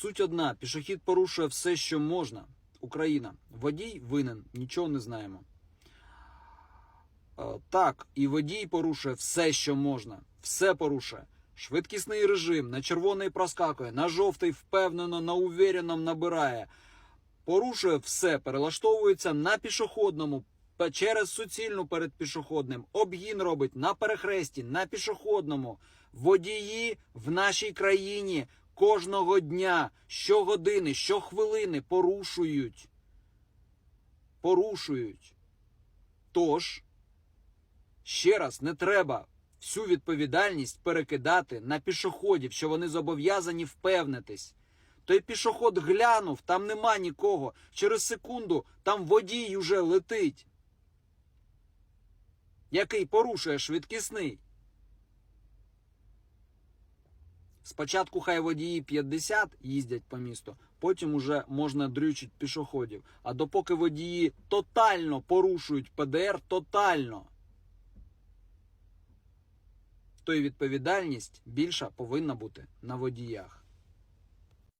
Суть одна: пішохід порушує все, що можна. Україна. Водій винен, нічого не знаємо. Е, Так, і водій порушує все, що можна. Все порушує. Швидкісний режим, на червоний проскакує, на жовтий впевнено, на увіреному набирає. Порушує все, перелаштовується на пішохідному, через суцільну перед пішохідним. Обгін робить на перехресті, на пішохідному. Водії в нашій країні кожного дня, щогодини, щохвилини порушують. Порушують. Тож, ще раз, не треба всю відповідальність перекидати на пішоходів, що вони зобов'язані впевнитись. Той пішоход глянув, там нема нікого. Через секунду там водій уже летить, який порушує швидкісний. Спочатку хай водії 50 їздять по місту, потім уже можна дрючить пішоходів. А допоки водії тотально порушують ПДР, тотально, то і відповідальність більша повинна бути на водіях.